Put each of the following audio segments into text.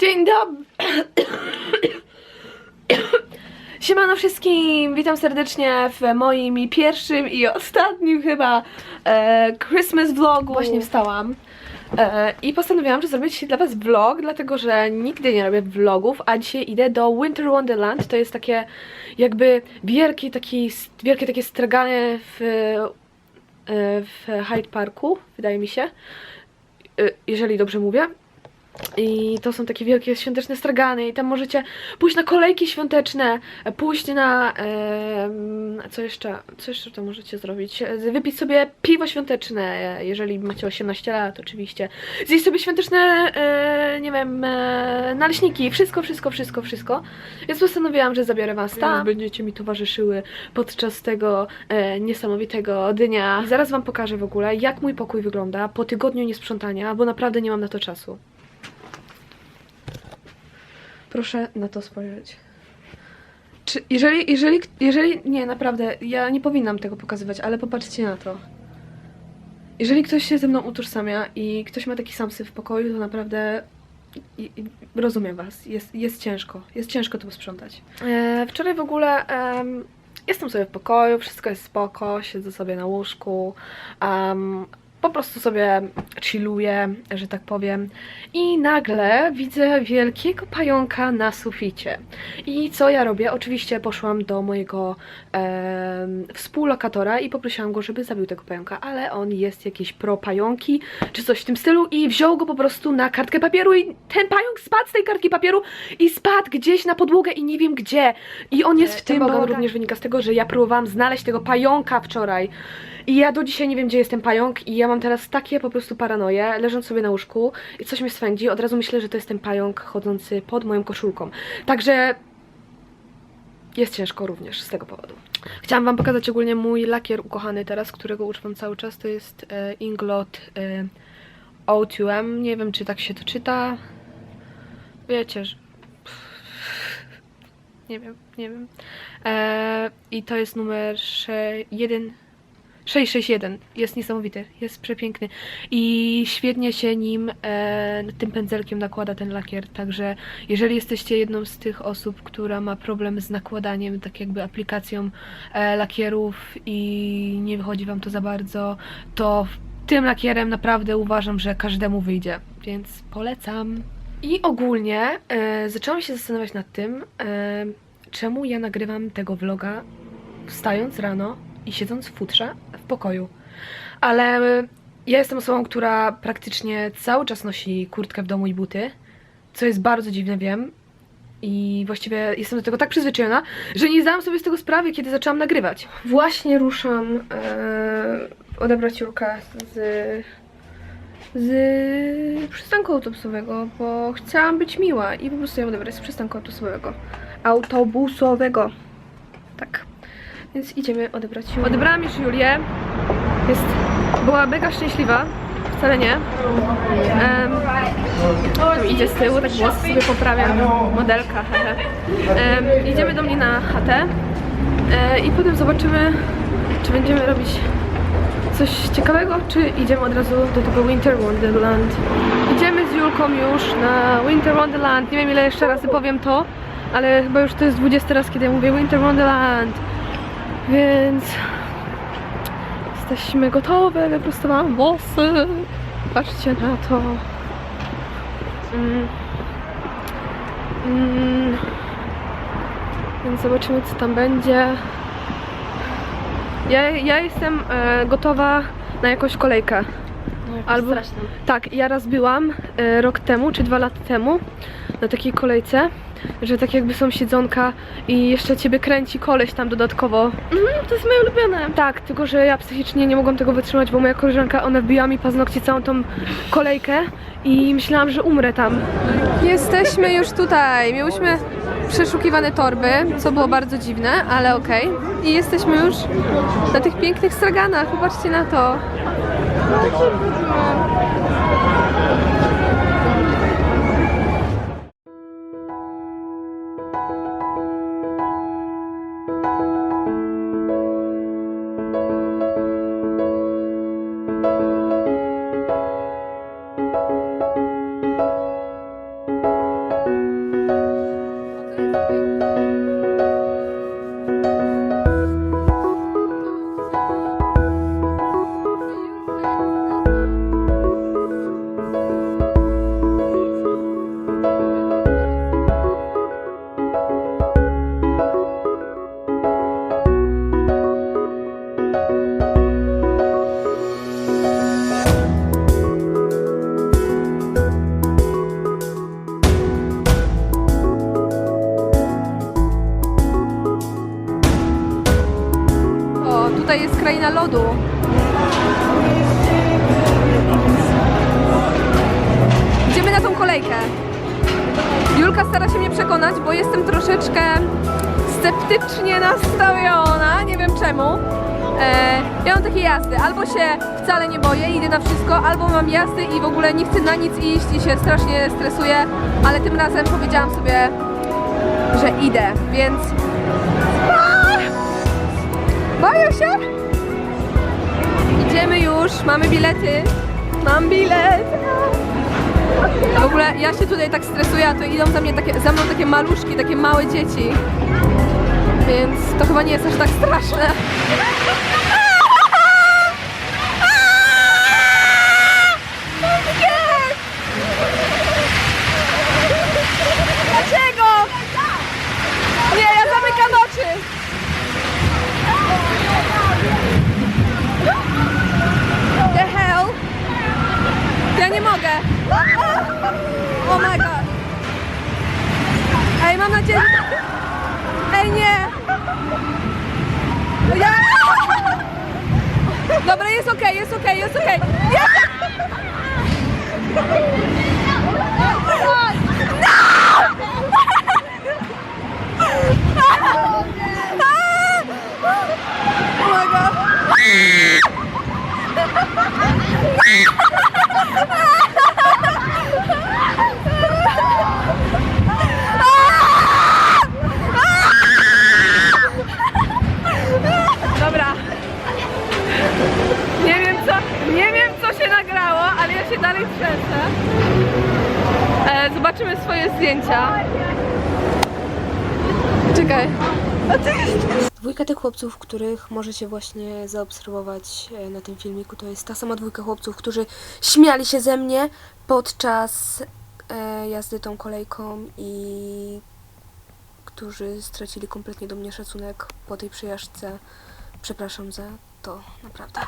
Dzień dobry. Siemano wszystkim, witam serdecznie w moim pierwszym i ostatnim chyba e, Christmas vlogu. Właśnie wstałam e, i postanowiłam, że zrobię dzisiaj dla was vlog, dlatego że nigdy nie robię vlogów, a dzisiaj idę do Winter Wonderland. To jest takie jakby wielkie, taki, wielkie takie straganie w, e, w Hyde Parku, wydaje mi się, e, jeżeli dobrze mówię. I to są takie wielkie świąteczne stragany i tam możecie pójść na kolejki świąteczne, pójść na... co jeszcze? Co jeszcze tam możecie zrobić? Wypić sobie piwo świąteczne, jeżeli macie 18 lat oczywiście. Zjeść sobie świąteczne, e, nie wiem, e, naleśniki, wszystko, wszystko, wszystko, wszystko. Więc postanowiłam, że zabiorę was tam. Będziecie mi towarzyszyły podczas tego e, niesamowitego dnia. I zaraz wam pokażę w ogóle, jak mój pokój wygląda po tygodniu niesprzątania, bo naprawdę nie mam na to czasu. Proszę na to spojrzeć. Czy, jeżeli, jeżeli, jeżeli, nie, naprawdę, ja nie powinnam tego pokazywać, ale popatrzcie na to. Jeżeli ktoś się ze mną utożsamia i ktoś ma taki sam syf w pokoju, to naprawdę i, i, rozumiem was. Jest, jest ciężko. Jest ciężko to posprzątać. E, wczoraj w ogóle em, jestem sobie w pokoju, wszystko jest spoko, siedzę sobie na łóżku. em, po prostu sobie chilluję, że tak powiem. I nagle widzę wielkiego pająka na suficie. I co ja robię? Oczywiście poszłam do mojego em, współlokatora i poprosiłam go, żeby zabił tego pająka, ale on jest jakiś pro pająki, czy coś w tym stylu i wziął go po prostu na kartkę papieru i ten pająk spadł z tej kartki papieru i spadł gdzieś na podłogę i nie wiem gdzie. I on jest E, w tym, bałagan bałagan- również wynika z tego, że ja próbowałam znaleźć tego pająka wczoraj. I ja do dzisiaj nie wiem, gdzie jest ten pająk i ja mam teraz takie po prostu paranoje, leżąc sobie na łóżku i coś mnie swędzi, od razu myślę, że to jest ten pająk chodzący pod moją koszulką. Także jest ciężko również z tego powodu. Chciałam wam pokazać ogólnie mój lakier ukochany teraz, którego używam cały czas, to jest e, Inglot e, O2M, nie wiem czy tak się to czyta. Wiecie, że... Nie wiem, nie wiem. E, I to jest numer 1... 661. Jest niesamowity, jest przepiękny i świetnie się nim, e, tym pędzelkiem nakłada ten lakier, także jeżeli jesteście jedną z tych osób, która ma problem z nakładaniem, tak jakby aplikacją e, lakierów i nie wychodzi wam to za bardzo, to tym lakierem naprawdę uważam, że każdemu wyjdzie, więc polecam. I ogólnie e, zaczęłam się zastanawiać nad tym, e, czemu ja nagrywam tego vloga wstając rano i siedząc w futrze w pokoju. Ale ja jestem osobą, która praktycznie cały czas nosi kurtkę w domu i buty, co jest bardzo dziwne, wiem. I właściwie jestem do tego tak przyzwyczajona, że nie zdałam sobie z tego sprawy, kiedy zaczęłam nagrywać. Właśnie ruszam e, odebrać Julkę z, z przystanku autobusowego, bo chciałam być miła i po prostu ją odebrać z przystanku autobusowego. Autobusowego. Tak. Więc idziemy odebrać Julię. Odebrałam już Julię. Jest, była mega szczęśliwa. Wcale nie. Tu idzie z tyłu, tak włosy sobie poprawia. Modelka, hehe. Em, idziemy do mnie na chatę. E, I potem zobaczymy, czy będziemy robić coś ciekawego, czy idziemy od razu do tego Winter Wonderland. Idziemy z Julką już na Winter Wonderland. Nie wiem ile jeszcze razy powiem to, ale chyba już to jest 20 raz, kiedy ja mówię Winter Wonderland. Więc jesteśmy gotowe, wyprostowałam włosy. Patrzcie na to. Mm. Mm. Więc zobaczymy co tam będzie. Ja, ja jestem e, gotowa na jakąś kolejkę. Albo- Straszne. Tak, ja raz byłam e, rok temu, czy dwa lata temu na takiej kolejce, że tak jakby są siedzonka i jeszcze ciebie kręci koleś tam dodatkowo. Mhm, to jest moje ulubione. Tak, tylko że ja psychicznie nie mogłam tego wytrzymać, bo moja koleżanka, ona wbiła mi paznokcie całą tą kolejkę i myślałam, że umrę tam. Jesteśmy już tutaj. Miałyśmy przeszukiwane torby, co było bardzo dziwne, ale okej. I jesteśmy już na tych pięknych straganach. Popatrzcie na to. Tutaj jest kraina lodu. Idziemy na tą kolejkę. Julka stara się mnie przekonać, bo jestem troszeczkę sceptycznie nastawiona, nie wiem czemu. E, ja mam takie jazdy, albo się wcale nie boję, idę na wszystko, albo mam jazdy i w ogóle nie chcę na nic iść i się strasznie stresuję, ale tym razem powiedziałam sobie, że idę, więc... Boję się! Idziemy już, mamy bilety. Mam bilet! W ogóle ja się tutaj tak stresuję, a to idą za, mnie takie, za mną takie maluszki, takie małe dzieci. Więc to chyba nie jest aż tak straszne. Nie! Dlaczego? Nie, ja zamykam oczy! The hell? Ja nie mogę. Oh my god. Ej, mam nadzieję... Ej, nie! Ja... Dobra, jest okej, jest okej, jest okej. Jest... Oh my god. Dobra. Nie wiem co, nie wiem co się nagrało, ale ja się dalej trzęsę. E, zobaczymy swoje zdjęcia. Czekaj. Dwójka tych chłopców, których możecie właśnie zaobserwować e, na tym filmiku, to jest ta sama dwójka chłopców, którzy śmiali się ze mnie podczas e, jazdy tą kolejką i którzy stracili kompletnie do mnie szacunek po tej przejażdżce. Przepraszam za to, naprawdę.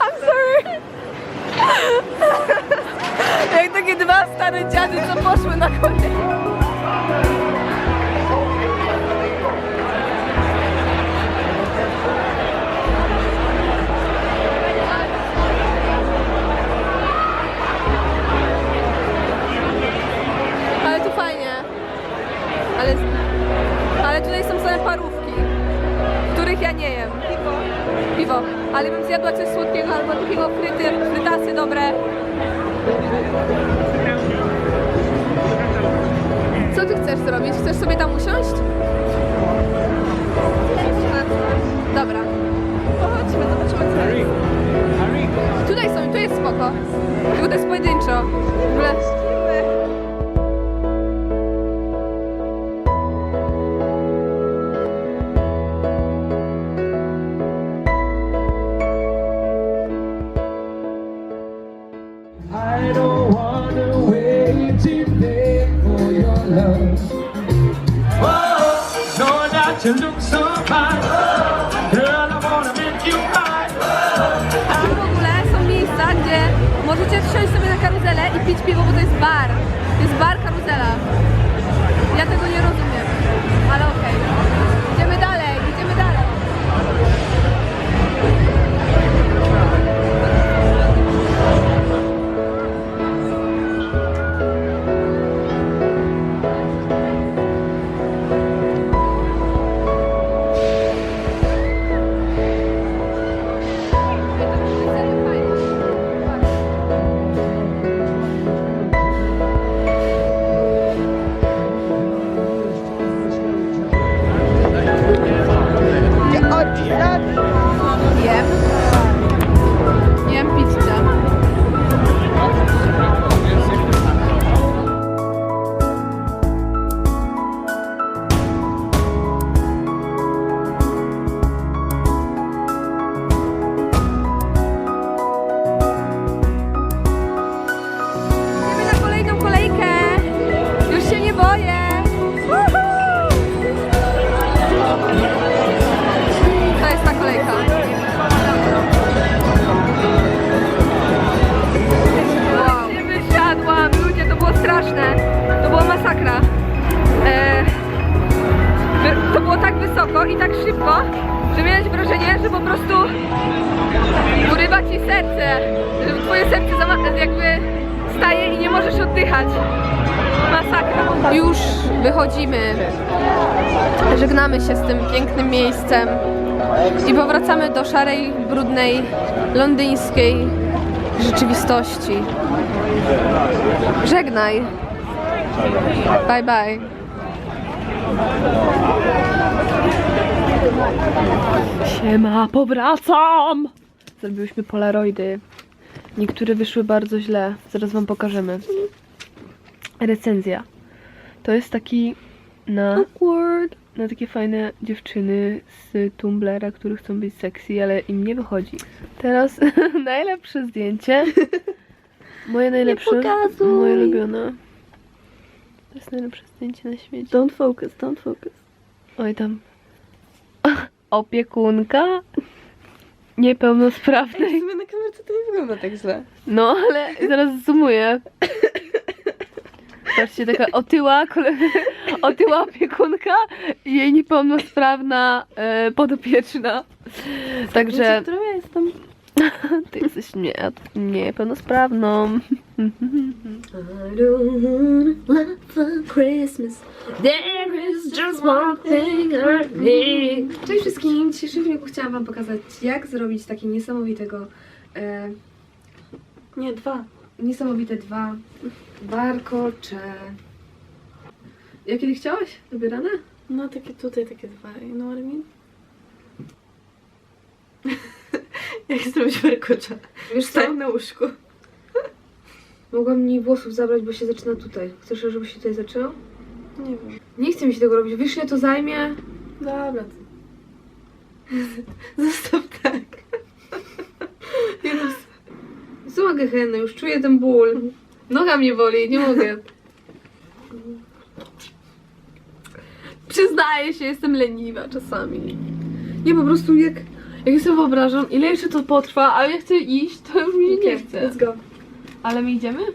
I'm sorry. Jak takie dwa stare dziady, co poszły na kolej. Ale bym zjadła coś słodkiego albo takiego fryty, frytasy dobre. Co ty chcesz zrobić? Chcesz sobie tam usiąść? Dobra. Chodźmy, zobaczymy co jest. Tutaj są, tu jest spoko. Tylko to jest pojedynczo. W ogóle... że po prostu urywa ci serce, że twoje serce jakby staje i nie możesz oddychać. Masakra. Już wychodzimy. Żegnamy się z tym pięknym miejscem i powracamy do szarej, brudnej, londyńskiej rzeczywistości. Żegnaj. Bye bye. Siema, powracam! Zrobiłyśmy polaroidy. Niektóre wyszły bardzo źle. Zaraz wam pokażemy. Recenzja. To jest taki na awkward, na takie fajne dziewczyny z Tumblera, które chcą być sexy, ale im nie wychodzi. Teraz najlepsze zdjęcie. Moje najlepsze. pokazuj. Moje ulubione. To jest najlepsze zdjęcie na świecie. Don't focus, don't focus. Oj tam. Opiekunka niepełnosprawnej. na kamerce to nie wygląda tak źle. No, ale zaraz zoomuję. Patrzcie, taka otyła, kole... otyła opiekunka i jej niepełnosprawna e, podopieczna. Także Która ja jestem? Ty jesteś nie, niepełnosprawną. I don't want love for Christmas. There is just one thing I need. Cześć wszystkim! W dzisiejszym filmiku chciałam wam pokazać, jak zrobić takie niesamowitego, e, Nie, dwa. niesamowite dwa warkocze. Jakie ty chciałaś? Wybierane? No takie tutaj, takie dwa. You know what I mean? Jak zrobić warkocza? Wiesz co? Na łóżku. Mogłam mniej włosów zabrać, bo się zaczyna tutaj. Chcesz, żeby się tutaj zaczęło? Nie wiem. Nie chcę mi się tego robić. Wiesz, ile to zajmie? Dobra. Zostaw tak. Jezus. Co gehenny, już czuję ten ból. Noga mnie boli, nie mogę. Przyznaję się, jestem leniwa czasami. Nie, po prostu jak, jak ja sobie wyobrażam, ile jeszcze to potrwa, ale ja chcę iść, to już mi nie chce. Let's go. Ale my idziemy?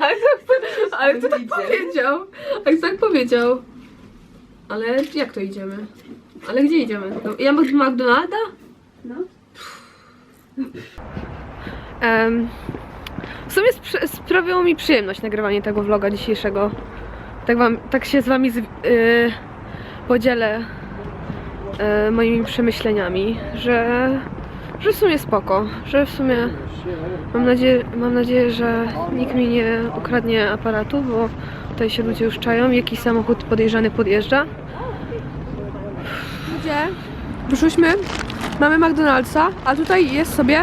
ale kto, ale kto tak powiedział? A kto tak powiedział? Ale jak to idziemy? Ale gdzie idziemy? No, ja do McDonalda? No. Um, w sumie spr- sprawiło mi przyjemność nagrywanie tego vloga dzisiejszego. Tak, wam, tak się z wami z, yy, podzielę yy, moimi przemyśleniami, że, że w sumie spoko, że w sumie mam nadzieję, mam nadzieję, że nikt mi nie ukradnie aparatu, bo tutaj się ludzie już czają, jakiś samochód podejrzany podjeżdża. Gdzie? Wyszłyśmy, mamy McDonald'sa, a tutaj jest sobie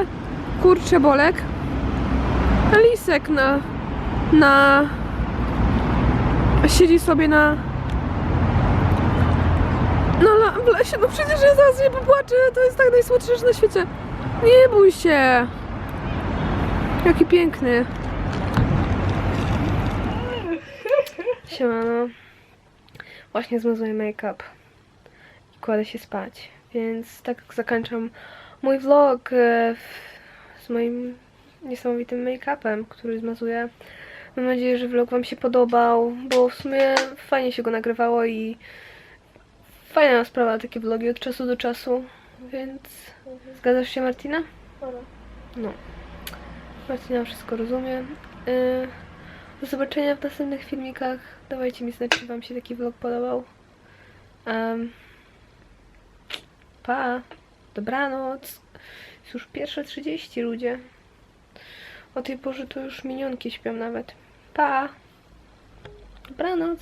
kurczę bolek lisek na na siedzi sobie na no la, w lesie, no przecież ja zaraz nie popłaczę, to jest tak najsłodsze na świecie. Nie bój się. Jaki piękny. Siemano. Właśnie zmazuję make-up i kładę się spać więc tak zakończam mój vlog e, z moim niesamowitym make-upem, który zmazuję. Mam nadzieję, że vlog Wam się podobał, bo w sumie fajnie się go nagrywało i fajna sprawa takie vlogi od czasu do czasu, więc zgadzasz się Martina? No. Martina wszystko rozumie. E, Do zobaczenia w następnych filmikach. Dawajcie mi znać, czy Wam się taki vlog podobał. Em, pa! Dobranoc. Jest już pierwsze 30 ludzie. O tej porze to już minionki śpią nawet. Pa! Dobranoc.